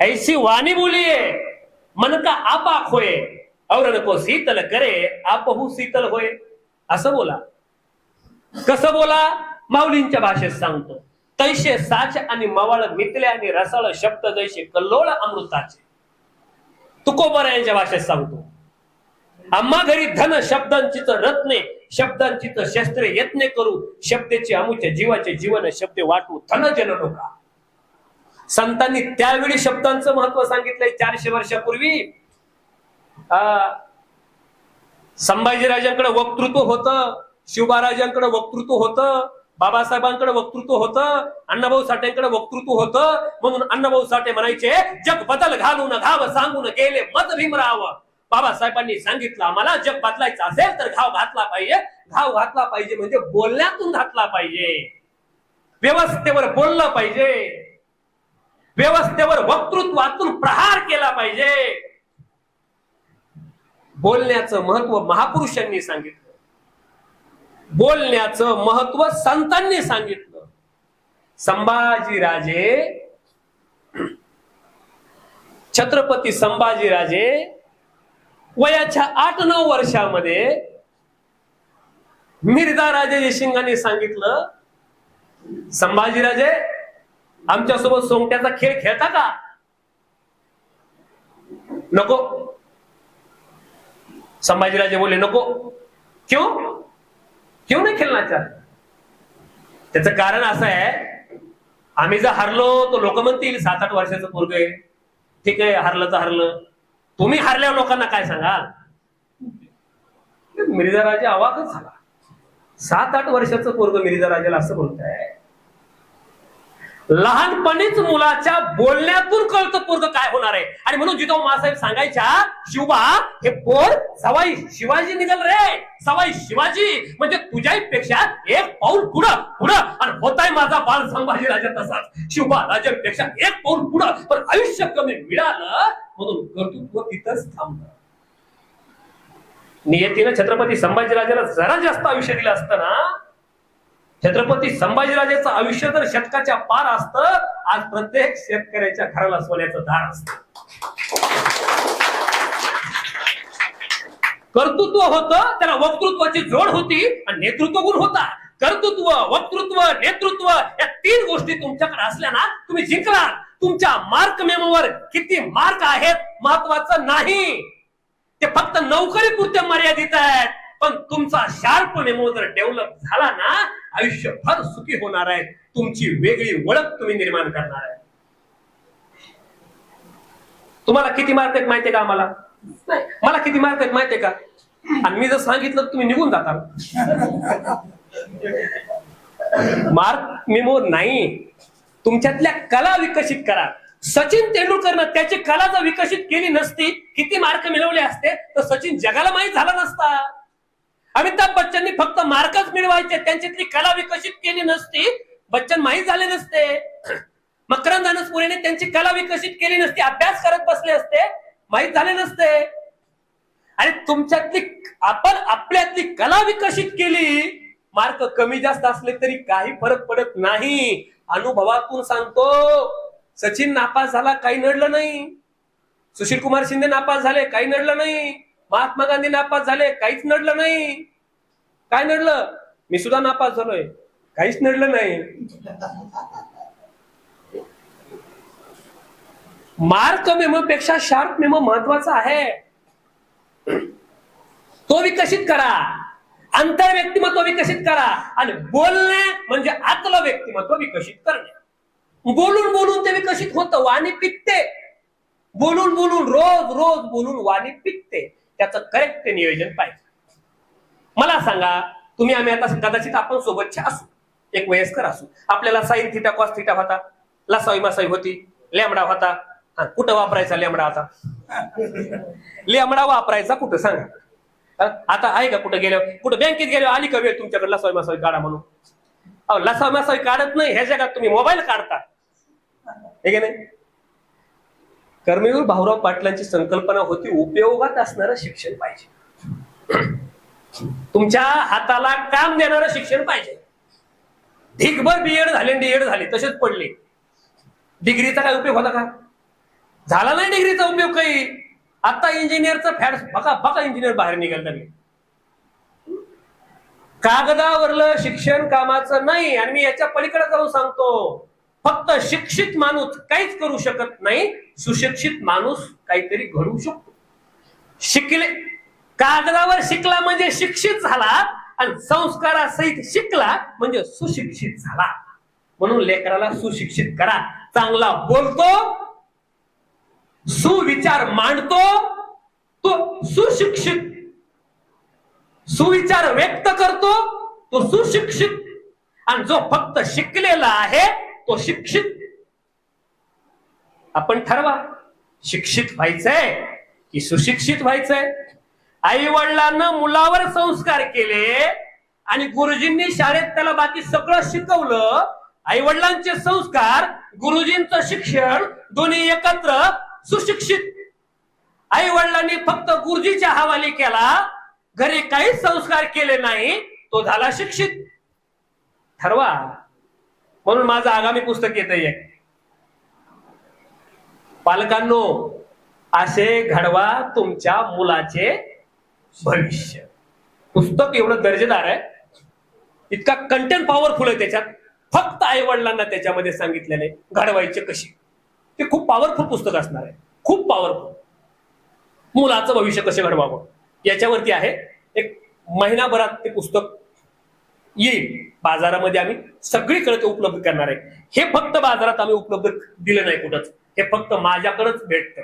ऐसी वाणी बोलिए मन का आपा खोये और नको शीतल करे आपहू शीतल होय असं बोला। कसं बोला? माऊलींच्या भाषेत सांगतो। तैशे साच आणि मवाळ मितले आणि रसाळ शब्द जैसे कल्लोळ अमृताचे। तुकोबर यांच्या भाषेत सांगतो। आम्हा घरी धन शब्दांचीच रत्ने शब्दांचीच शस्त्रे यत्ने करू शब्देचे अमुच्या जीवाचे जीवन शब्दे वाटू धन जन नका संतांनी त्यावेळी शब्दांचं महत्त्व सांगितलंय चारशे वर्षापूर्वी. संभाजीराजांकडे वक्तृत्व होतं शिवबाराजांकडे वक्तृत्व होतं बाबासाहेबांकडे वक्तृत्व होतं अण्णाभाऊ साठेंकडे वक्तृत्व होतं. म्हणून अण्णाभाऊ साठे म्हणायचे जग बदल घालून घाव सांगून गेले मत भीमराव. बाबासाहेबांनी सांगितलं आम्हाला जग बदलायचं असेल तर घाव घातला पाहिजे. घाव घातला पाहिजे म्हणजे बोलण्यातून घातला पाहिजे. व्यवस्थेवर बोललं पाहिजे. व्यवस्थेवर वक्तृत्वातून प्रहार केला पाहिजे. बोलण्याचं महत्त्व महापुरुषांनी सांगितलं. बोलण्याचं महत्त्व संतांनी सांगितलं. संभाजीराजे छत्रपती संभाजीराजे वयाच्या आठ नऊ वर्षामध्ये मिर्झा राजे जयसिंगांनी सांगितलं संभाजीराजे आमच्यासोबत सोंगट्याचा खेळ खेळता का? नको. संभाजीराजे बोलले नको. क्यों? क्यों नाही खेळणार चाहते त्याचं कारण असं आहे आम्ही जर हरलो तर लोक म्हणतील सात आठ वर्षाचं पोरग आहे. ठीक आहे हरलं तर हरलं. तुम्ही हरल्या लोकांना काय सांगाल? मिर्झा राजे अवाकच झाला. सात आठ वर्षाचं पोरग मिर्झा राजाला असं बोलताय लहानपणीच मुलाच्या बोलण्यातून कळतं पोरग काय होणार आहे. आणि म्हणून जिथं हो मासाहेब सांगायच्या शिवबा हे पोर सवाई शिवाजी निघाल रे. सवाई शिवाजी म्हणजे तुझ्याही पेक्षा एक पाऊल पुढं पुढं. आणि होताय माझा बाल संभाजी राजा तसाच. शिवबा राजापेक्षा एक पाऊल पुढं. पण आयुष्य कमी मिळालं म्हणून कर्तृत्व तिथंच थांबलं. नियतीनं छत्रपती संभाजीराजाला जरा जास्त आयुष्य दिलं असतं ना छत्रपती संभाजीराजेचं आयुष्य जर शतकाच्या पार असत. आज प्रत्येक शेतकऱ्याच्या घराला सोन्याचं दार असत. कर्तृत्व होतं त्याला वक्तृत्वाची जोड होती आणि नेतृत्व गुण होता. कर्तृत्व वक्तृत्व नेतृत्व या तीन गोष्टी तुमच्याकडे असल्या ना तुम्ही जिंकला तुमच्या मार्क मेमोवर किती मार्क आहेत महत्वाचं नाही. ते फक्त नोकरी पुरते मर्यादित आहेत. पण तुमचा शार्प मेमो जर डेव्हलप झाला ना आयुष्यभर सुखी होणार आहे. तुमची वेगळी ओळख तुम्ही निर्माण करणार आहे. तुम्हाला किती मार्क आहेत माहितीये का आम्हाला? मला किती मार्क आहेत माहितीये का? आणि मी जर सांगितलं तर तुम्ही निघून जाता. मार्क मेमो नाही. तुमच्यातल्या कला विकसित करा. सचिन तेंडुलकरनं त्याची कला जर विकसित केली नसती किती मार्क मिळवले असते तर सचिन जगाला माहीत झाला नसता. अमिताभ बच्चननी फक्त मार्कच मिळवायचे. त्यांच्यातली कला विकसित केली नसती. बच्चन माहीत झाले नसते. मकरंद अनसपुरेने त्यांची कला विकसित केली नसती. अभ्यास करत बसले असते. माहीत झाले नसते. आणि तुमच्यातली आपण आपल्यातली कला विकसित केली मार्क कमी जास्त असले तरी काही फरक पडत नाही. अनुभवातून सांगतो सचिन नापास झाला काही नडलं नाही. सुशील कुमार शिंदे नापास झाले काही नडलं नाही. महात्मा गांधी नापास झाले काहीच नडलं नाही. काय नडलं? मी सुद्धा नापास झालोय. काहीच नडलं नाही. मार्क मेमो पेक्षा शार्प मेमो महत्त्वाचा आहे. तो विकसित करा. अंतर व्यक्तिमत्व विकसित करा. आणि बोलणे म्हणजे आतलं व्यक्तिमत्व विकसित करणे. बोलून बोलून ते विकसित होतं वाणी पिकते. बोलून बोलून रोज रोज बोलून वाणी पिकते. त्याचं करेक्ट नियोजन पाहिजे. मला सांगा तुम्ही आम्ही आता कदाचित आपण सोबतचे असू एक वयस्कर असू. आपल्याला साईन थिटा कॉस थिटा होता लसावी मासावी होती लेमडा होता. कुठं वापरायचा लेमडा आता? लेमडा वापरायचा कुठं सांगा? आता आहे का कुठं गेलो कुठं बँकेत गेलो आली का वेळ तुमच्याकडे लसावी मासावी काढा म्हणून? अहो लसावी मासावी काढत नाही ह्या जगात तुम्ही मोबाईल काढता. हे की नाही? कर्मवीर भाऊराव पाटलांची संकल्पना होती उपयोगात असणारं शिक्षण पाहिजे. तुमच्या हाताला काम देणारं शिक्षण पाहिजे. ढिगभर बीएड झाले डीएड झाले तसेच पडले. डिग्रीचा काय उपयोग होता का? झाला नाही डिग्रीचा उपयोग काही. आता इंजिनियरचं फॅड बघा बघा इंजिनियर बाहेर निघाल तरी कागदावरलं शिक्षण कामाचं नाही आणि मी याच्या पलीकडे जाऊन सांगतो. फक्त शिक्षित माणूस काहीच करू शकत नाही सुशिक्षित माणूस काहीतरी घडवू शकतो. शिकले. कागदावर शिकला म्हणजे शिक्षित झाला आणि संस्कारासहित शिकला म्हणजे सुशिक्षित झाला. म्हणून लेकराला सुशिक्षित करा. चांगला बोलतो सुविचार मांडतो तो सुशिक्षित. सुविचार व्यक्त करतो तो सुशिक्षित. आणि जो फक्त शिकलेला आहे तो शिक्षित. आपण ठरवा शिक्षित व्हायचंय की सुशिक्षित व्हायचंय? आई वडिलांना मुलावर संस्कार केले आणि गुरुजींनी शाळेत त्याला बाकी सगळं शिकवलं आई वडिलांचे संस्कार गुरुजींचं शिक्षण दोन्ही एकत्र सुशिक्षित. आई वडिलांनी फक्त गुरुजीच्या हवाली केला घरी काहीच संस्कार केले नाही तो झाला शिक्षित. ठरवा. म्हणून माझं आगामी पुस्तक येत आहे पालकांनो असे घडवा तुमच्या मुलाचे भविष्य. पुस्तक एवढं दर्जेदार आहे. इतका कंटेंट पॉवरफुल आहे त्याच्यात. फक्त आई वडिलांना त्याच्यामध्ये सांगितलेले घडवायचे कशी ते खूप पॉवरफुल पुस्तक असणार आहे. खूप पॉवरफुल मुलाचं भविष्य कसे घडवावं? याच्यावरती आहे एक महिनाभरात ते पुस्तक येईल. बाजारामध्ये आम्ही सगळीकडे ते उपलब्ध करणार आहे. हे फक्त बाजारात आम्ही उपलब्ध दिलं नाही कुठंच. हे फक्त माझ्याकडेच भेटतं.